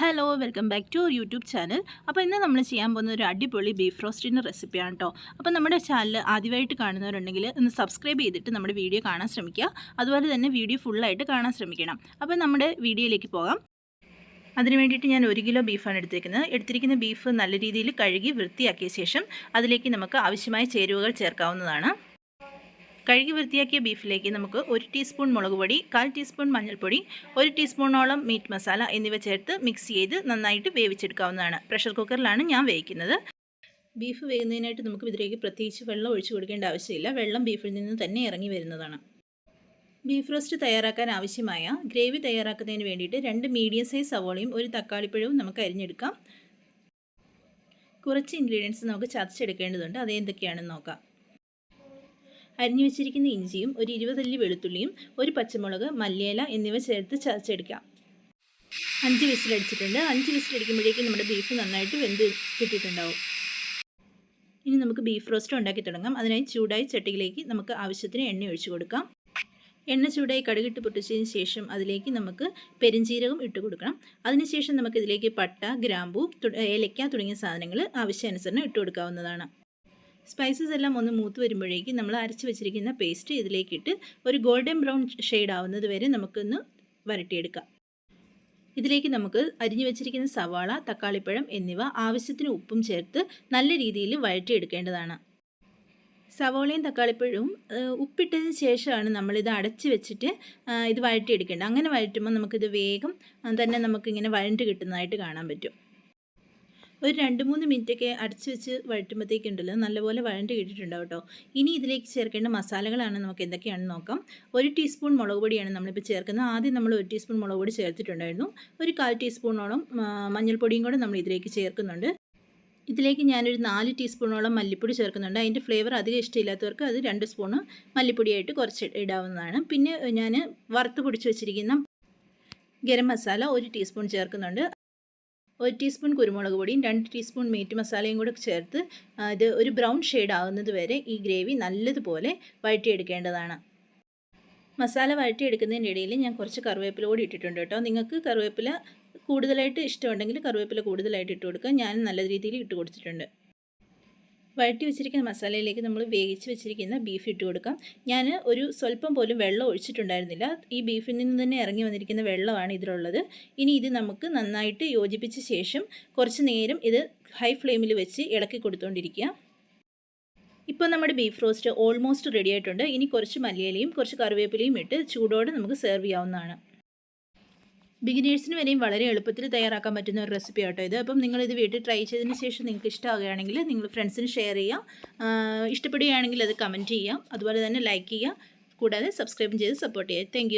Hello welcome back to YouTube channel അപ്പോൾ ഇന്ന് നമ്മൾ ചെയ്യാൻ പോകുന്ന ഒരു അടിപൊളി ബീഫ് റോസ്റ്റിന്റെ റെസിപ്പിയാണ് കേട്ടോ അപ്പോൾ നമ്മുടെ ചാനൽ ആദ്യമായിട്ട് കാണുന്നവരുണ്ടെങ്കിൽ ഒന്ന് സബ്സ്ക്രൈബ് ചെയ്തിട്ട് നമ്മുടെ വീഡിയോ കാണാൻ ശ്രമിക്കുക. അതുപോലെ തന്നെ വീഡിയോ ഫുള്ളായിട്ട് കാണാൻ ശ്രമിക്കണം. അപ്പോൾ നമ്മുടെ വീഡിയോയിലേക്ക് പോകാം. അതിന് വേണ്ടിയിട്ട് ഞാൻ ഒരു കിലോ ബീഫാണ് എടുത്തിരിക്കുന്നത്. എടുത്തിരിക്കുന്ന ബീഫ് നല്ല രീതിയിൽ കഴുകി വൃത്തിയാക്കിയ ശേഷം അതിലേക്ക് നമുക്ക് ആവശ്യമായ ചേരുവകൾ ചേർക്കാവുന്നതാണ്. കഴുകി വൃത്തിയാക്കിയ ബീഫിലേക്ക് നമുക്ക് ഒരു ടീസ്പൂൺ മുളക് പൊടി കാൽ ടീസ്പൂൺ മഞ്ഞൾപ്പൊടി ഒരു ടീസ്പൂണോളം മീറ്റ് മസാല എന്നിവ ചേർത്ത് മിക്സ് ചെയ്ത് നന്നായിട്ട് വേവിച്ചെടുക്കാവുന്നതാണ്. പ്രഷർ കുക്കറിലാണ് ഞാൻ വേവിക്കുന്നത്. ബീഫ് വേകുന്നതിനായിട്ട് നമുക്ക് ഇതിലേക്ക് പ്രത്യേകിച്ച് വെള്ളം ഒഴിച്ചു കൊടുക്കേണ്ട ആവശ്യമില്ല. വെള്ളം ബീഫിൽ നിന്ന് തന്നെ ഇറങ്ങി വരുന്നതാണ്. ബീഫ് റോസ്റ്റ് തയ്യാറാക്കാൻ ആവശ്യമായ ഗ്രേവി തയ്യാറാക്കുന്നതിന് വേണ്ടിയിട്ട് രണ്ട് മീഡിയം സൈസ് സവോളയും ഒരു തക്കാളിപ്പഴവും നമുക്ക് അരിഞ്ഞെടുക്കാം. കുറച്ച് ഇൻഗ്രീഡിയൻസ് നമുക്ക് ചതച്ചെടുക്കേണ്ടതുണ്ട്. അതെന്തൊക്കെയാണെന്ന് നോക്കാം. അരിഞ്ഞു വെച്ചിരിക്കുന്ന ഇഞ്ചിയും ഒരു ഇരുപതല്ലി വെളുത്തുള്ളിയും ഒരു പച്ചമുളക് മല്ലിയില എന്നിവ ചേർത്ത് ചതച്ചെടുക്കാം. അഞ്ച് വിസിലടിച്ചിട്ടുണ്ട്. അഞ്ച് വിസിലടിക്കുമ്പോഴേക്കും നമ്മുടെ ബീഫ് നന്നായിട്ട് വെന്ത് കിട്ടിയിട്ടുണ്ടാവും. ഇനി നമുക്ക് ബീഫ് റോസ്റ്റ് ഉണ്ടാക്കി തുടങ്ങാം. അതിനായി ചൂടായി ചട്ടിയിലേക്ക് നമുക്ക് ആവശ്യത്തിന് എണ്ണ ഒഴിച്ചു കൊടുക്കാം. എണ്ണ ചൂടായി കടുകിട്ട് പൊട്ടിച്ചതിന് ശേഷം അതിലേക്ക് നമുക്ക് പെരിഞ്ജീരകം ഇട്ട് കൊടുക്കണം. അതിനുശേഷം നമുക്ക് ഇതിലേക്ക് പട്ട ഗ്രാമ്പൂ ഏലക്ക തുടങ്ങിയ സാധനങ്ങൾ ആവശ്യാനുസരണം ഇട്ട് കൊടുക്കാവുന്നതാണ്. സ്പൈസസ് എല്ലാം ഒന്ന് മൂത്ത് വരുമ്പോഴേക്കും നമ്മൾ അരച്ച് വെച്ചിരിക്കുന്ന പേസ്റ്റ് ഇതിലേക്കിട്ട് ഒരു ഗോൾഡൻ ബ്രൗൺ ഷെയ്ഡ് ആവുന്നത് വരെ നമുക്കൊന്ന് വരട്ടിയെടുക്കാം. ഇതിലേക്ക് നമുക്ക് അരിഞ്ഞു വെച്ചിരിക്കുന്ന സവാള തക്കാളിപ്പഴം എന്നിവ ആവശ്യത്തിന് ഉപ്പും ചേർത്ത് നല്ല രീതിയിൽ വഴറ്റിയെടുക്കേണ്ടതാണ്. സവോളയും തക്കാളിപ്പഴവും ഉപ്പിട്ടതിന് ശേഷമാണ് നമ്മളിത് അടച്ച് വെച്ചിട്ട് ഇത് വഴറ്റിയെടുക്കേണ്ടത്. അങ്ങനെ വഴറ്റുമ്പോൾ നമുക്കിത് വേഗം തന്നെ നമുക്കിങ്ങനെ വഴണ്ട് കിട്ടുന്നതായിട്ട് കാണാൻ പറ്റും. ഒരു രണ്ട് മൂന്ന് മിനിറ്റൊക്കെ അടച്ച് വെച്ച് വഴറ്റുമ്പോഴത്തേക്കുണ്ടല്ലോ നല്ലപോലെ വഴണ്ട് കിട്ടിയിട്ടുണ്ടാവും കേട്ടോ. ഇനി ഇതിലേക്ക് ചേർക്കേണ്ട മസാലകളാണ് നമുക്ക് എന്തൊക്കെയാണെന്ന് നോക്കാം. ഒരു ടീസ്പൂൺ മുളക് പൊടിയാണ് നമ്മളിപ്പോൾ ചേർക്കുന്നത്. ആദ്യം നമ്മൾ ഒരു ടീസ്പൂൺ മുളക് പൊടി ചേർത്തിട്ടുണ്ടായിരുന്നു. ഒരു കാൽ ടീസ്പൂണോളം മഞ്ഞൾപ്പൊടിയും കൂടെ നമ്മൾ ഇതിലേക്ക് ചേർക്കുന്നുണ്ട്. ഇതിലേക്ക് ഞാനൊരു നാല് ടീസ്പൂണോളം മല്ലിപ്പൊടി ചേർക്കുന്നുണ്ട്. അതിന്റെ ഫ്ലേവർ അധികം ഇഷ്ടമില്ലാത്തവർക്ക് അത് രണ്ട് സ്പൂണ് മല്ലിപ്പൊടിയായിട്ട് കുറച്ച് ഇടാവുന്നതാണ്. പിന്നെ ഞാൻ വറുത്ത് പൊടിച്ച് വെച്ചിരിക്കുന്ന ഗരം മസാല ഒരു ടീസ്പൂൺ ചേർക്കുന്നുണ്ട്. ഒരു ടീസ്പൂൺ കുരുമുളക് പൊടിയും രണ്ട് ടീസ്പൂൺ മീറ്റ് മസാലയും കൂടെ ചേർത്ത് ഇത് ഒരു ബ്രൗൺ ഷെയ്ഡ് ആകുന്നത് വരെ ഈ ഗ്രേവി നല്ലതുപോലെ വഴറ്റിയെടുക്കേണ്ടതാണ്. മസാല വഴറ്റിയെടുക്കുന്നതിന്റെ ഇടയിൽ ഞാൻ കുറച്ച് കറിവേപ്പില കൂടി ഇട്ടിട്ടുണ്ട് കേട്ടോ. നിങ്ങൾക്ക് കറിവേപ്പില കൂടുതലായിട്ട് ഇഷ്ടമുണ്ടെങ്കിൽ കറിവേപ്പില കൂടുതലായിട്ട് ഇട്ട് കൊടുക്കുക. ഞാൻ നല്ല രീതിയിൽ ഇട്ട് കൊടുത്തിട്ടുണ്ട്. വഴറ്റി വെച്ചിരിക്കുന്ന മസാലയിലേക്ക് നമ്മൾ വേവിച്ച് വെച്ചിരിക്കുന്ന ബീഫ് ഇട്ട് കൊടുക്കാം. ഞാൻ ഒരു സ്വല്പം പോലും വെള്ളം ഒഴിച്ചിട്ടുണ്ടായിരുന്നില്ല. ഈ ബീഫിൽ നിന്ന് തന്നെ ഇറങ്ങി വന്നിരിക്കുന്ന വെള്ളമാണ് ഇതിലുള്ളത്. ഇനി ഇത് നമുക്ക് നന്നായിട്ട് യോജിപ്പിച്ച ശേഷം കുറച്ച് നേരം ഇത് ഹൈ ഫ്ലെയിമിൽ വെച്ച് ഇളക്കി കൊടുത്തുകൊണ്ടിരിക്കുക ഇപ്പോൾ നമ്മുടെ ബീഫ് റോസ്റ്റ് ഓൾമോസ്റ്റ് റെഡി ആയിട്ടുണ്ട്. ഇനി കുറച്ച് മല്ലിയിലയും കുറച്ച് കറിവേപ്പിലയും ഇട്ട് ചൂടോടെ നമുക്ക് സെർവ് ചെയ്യാവുന്നതാണ്. ബിഗിനേഴ്സിന് വരെയും വളരെ എളുപ്പത്തിൽ തയ്യാറാക്കാൻ പറ്റുന്ന ഒരു റെസിപ്പി ആട്ടോ ഇത്. അപ്പം നിങ്ങളിത് വീട്ടിൽ ട്രൈ ചെയ്തതിന് ശേഷം നിങ്ങൾക്ക് ഇഷ്ടമാകുകയാണെങ്കിൽ നിങ്ങൾ ഫ്രണ്ട്സിന് ഷെയർ ചെയ്യാം. ഇഷ്ടപ്പെടുകയാണെങ്കിൽ അത് കമന്റ് ചെയ്യാം. അതുപോലെ തന്നെ ലൈക്ക് ചെയ്യുക കൂടാതെ സബ്സ്ക്രൈബ് ചെയ്ത് സപ്പോർട്ട് ചെയ്യുക താങ്ക്